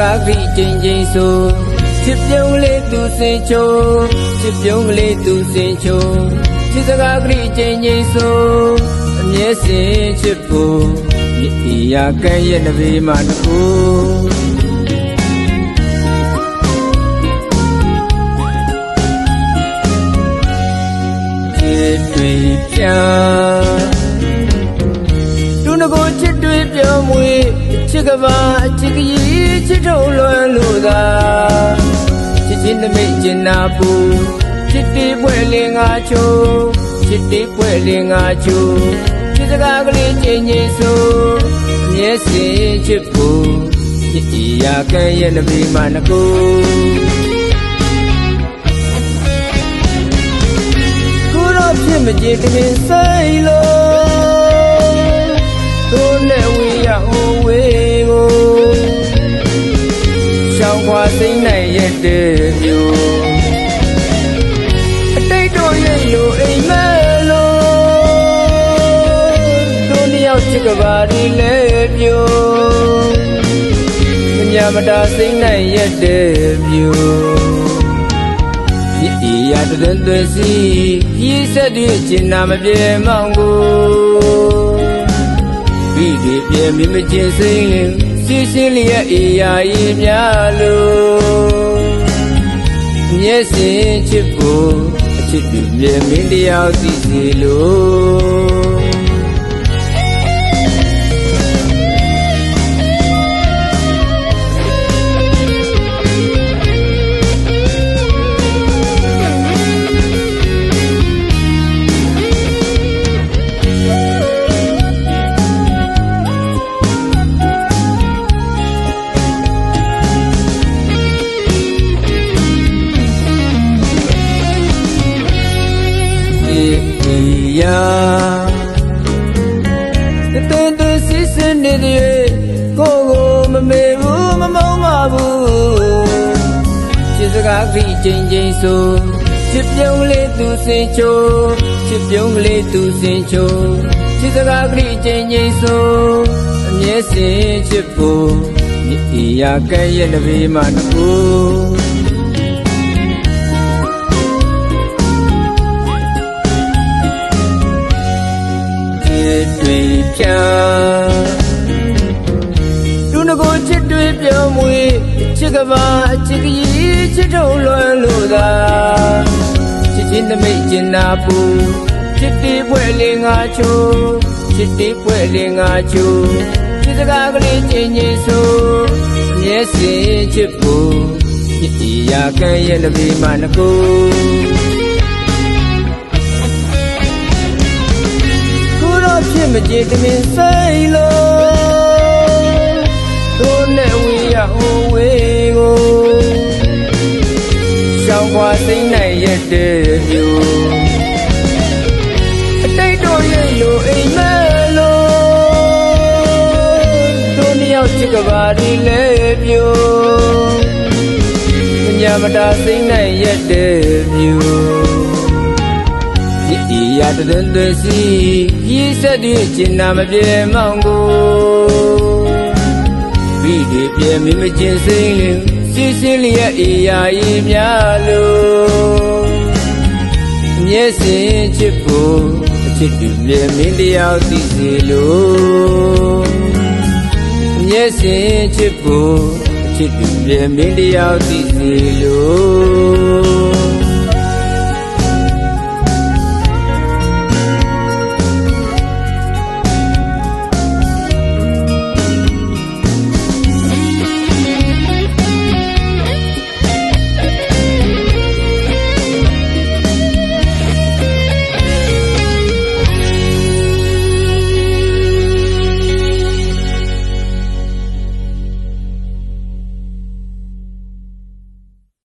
ကားကြည့်ချင်းချင်းဆိုချစ်ပြုံးလေးသူစင်ချိုးချစ်ပြုံးလေးသူစင်ချိုးချစ်စကားကြည့်ချင်းချင်းဆိုအမြဲစင်ချစ်ဖို့မြစ်ဤရာကဲ့ရဲ့တပေမှာတကူချစ်တွေပြန်သူငကိုချစ်တွေပြောင်းမွေ ချစ်ကဘာချစ်ကကြီးချစ်ထုံလွယ်လို့သာချစ်ချင်းသမိတ်ကျင်နာပူချစ်တီးပွဲလင်ငါချိုချစ်တီးပွဲလင်ငါချိုချစ်စကားကလေးချင်းချင်းဆိုအမျက်စင်ချစ်ဖို့ချစ်ဤရာကဲ့ရဲ့နဘေးမှာငကိုကိုတော့ဖြစ်မကြည်တမင်ဆိုင်လို့ ခွာသိမ့်နိုင်ရဲ့တဲ့မျိုးအတိတ်တို့ရဲ့လူအိမ်မဲလို့တို့နှစ်ယောက်ချစ်ကပါဒီလဲပြိုညမတာသိမ့်နိုင်ရဲ့တဲ့မျိုးဤဤရတဲ့သွေးစီဤဆက်တွေကျင်နာမပြေမောင်ကိုပြီးဒီပြေမိမကျင်စိမ့် လင်စီစင်းလျက်အေယာဤများလို့မျက်စင်ချစ်ဖို့အချစ်တူမြေမင်းတယောက်သိစီလို့ ဒီယာတတဲတဲစစ်စနေတဲ့ကိုကိုမမေဘူးမမောင်းပါဘူးချစ်စကားကြည့်ချင်းချင်းဆိုချစ်ပြုံးလေးသူစင်ချိုးချစ်ပြုံးလေးသူစင်ချိုးချစ်စကားကြည့်ချင်းချင်းဆိုအမြဲစင်ချစ်ဖို့မြစ်ဤရာကဲ့ရဲ့တပေမှာတကူ စ်ကဘာချစ်ကကြီးချစ်ထုံလွယ်လို့သာချစ်ချင်းသမိတ်ကျင်နာပူချစ်တီးပွဲလေးငါချိုချစ်တီးပွဲလေးငါချိုချစ်စကားကလေးချင်းချင်းဆိုမျက်စင်ချစ်ဖို့မြစ်ဤရာကဲ့ရဲ့လက်ပြီးမှငကိုကိုတော့ဖြစ်မကြည်တမင်ဆိုင်လို့တို့နဲ့ဝေးရဟိုဝေး ကိုရှောင်းခွာသိမ့်နိုင်ရဲ့တဲ့မျိုးအတိတ်တို့ရဲ့လူအိမ်မဲလို့တို့နှစ်ယောက်ချစ်ကပါဒီလဲပြိုညမတာသိမ့်နိုင်ရဲ့တဲ့မျိုးဤဤရတဲ့သွေးစီဤဆက်တွေကျင်နာမပြေမောင်ကို ပြီးဒီပြေမိမကျင်စိမ့်လင်စီစင်းလျက်အေယာဤများလို့မျက်စင်ချစ်ဖို့အချစ်တူမြေမင်းတယောက်သိစီလို့မျက်စင်ချစ်ဖို့အချစ်တူမြေမင်းတယောက်သိစီလို့